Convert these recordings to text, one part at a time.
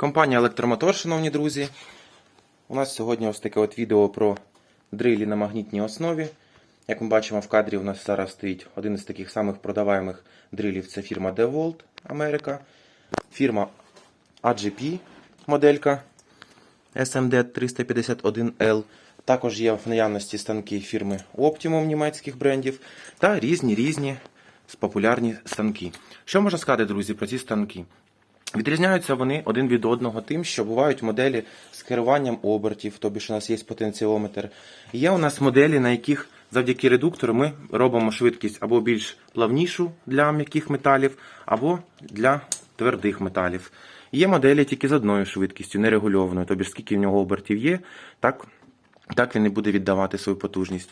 Компанія Електромотор, шановні друзі. У нас сьогодні ось таке от відео про дрилі на магнітній основі. Як ми бачимо в кадрі, у нас зараз стоїть один із таких самих продаваємих дрилів. Це фірма DeWalt Америка. Фірма AGP моделька SMD 351L. Також є в наявності станки фірми Optimum німецьких брендів та різні різні популярні станки. Що можна сказати, друзі, про ці станки? Відрізняються вони один від одного тим, що бувають моделі з керуванням обертів, тобі ж у нас є потенціометр. Є у нас моделі, на яких завдяки редуктору ми робимо швидкість або більш плавнішу для м'яких металів, або для твердих металів. Є моделі тільки з одною швидкістю, нерегульованою, тобі ж скільки в нього обертів є, так, так він і буде віддавати свою потужність.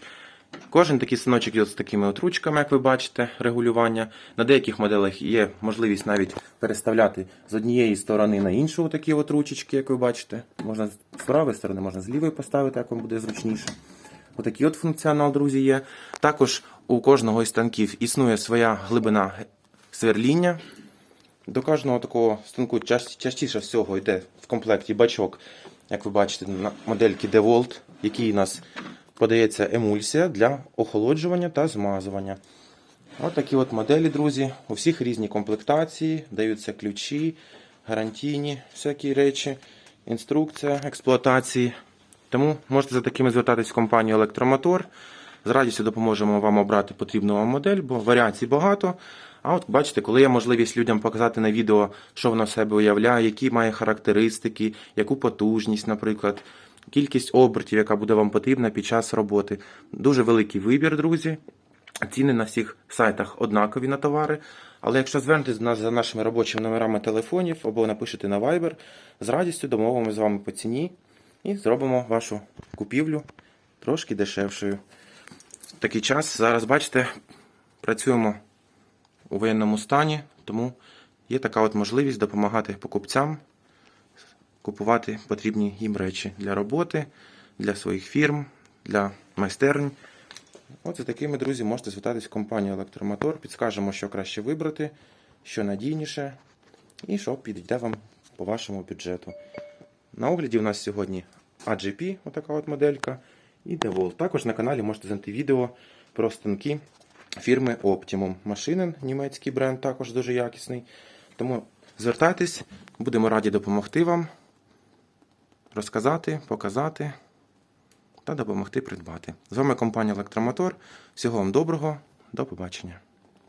Кожен такий станочок є з такими от ручками, як ви бачите, регулювання. На деяких моделях є можливість навіть переставляти з однієї сторони на іншу такі от ручечки, як ви бачите. Можна з правої сторони, можна з лівої поставити, як вам буде зручніше. Отакий от функціонал, друзі, є. Також у кожного із станків існує своя глибина сверління. До кожного такого станку частіше всього йде в комплекті бачок, як ви бачите, на модельки DeWalt, який у нас подається емульсія для охолоджування та змазування. Ось такі от моделі, друзі. У всіх різні комплектації, даються ключі, гарантійні всякі речі, інструкція експлуатації. Тому можете за такими звертатись в компанію Електромотор. З радістю допоможемо вам обрати потрібну вам модель, бо варіацій багато. А от бачите, коли є можливість людям показати на відео, що воно в себе уявляє, які має характеристики, яку потужність, наприклад, кількість обертів, яка буде вам потрібна під час роботи. Дуже великий вибір, друзі. Ціни на всіх сайтах однакові на товари. Але якщо звернетесь до нас за нашими робочими номерами телефонів або напишете на Viber, з радістю домовимося з вами по ціні і зробимо вашу купівлю трошки дешевшою. Такий час зараз, бачите, працюємо у воєнному стані, тому є така от можливість допомагати покупцям купувати потрібні їм речі для роботи, для своїх фірм, для майстерень. От за такими, друзі, можете звертатись в компанію Електромотор, підскажемо, що краще вибрати, що надійніше, і що підійде вам по вашому бюджету. На огляді у нас сьогодні AGP, отака от моделька, і DeWalt. Також на каналі можете знайти відео про станки фірми Optimum. Машинин, німецький бренд, також дуже якісний. Тому звертайтесь, будемо раді допомогти вам, розказати, показати та допомогти придбати. З вами компанія Електромотор. Всього вам доброго, до побачення.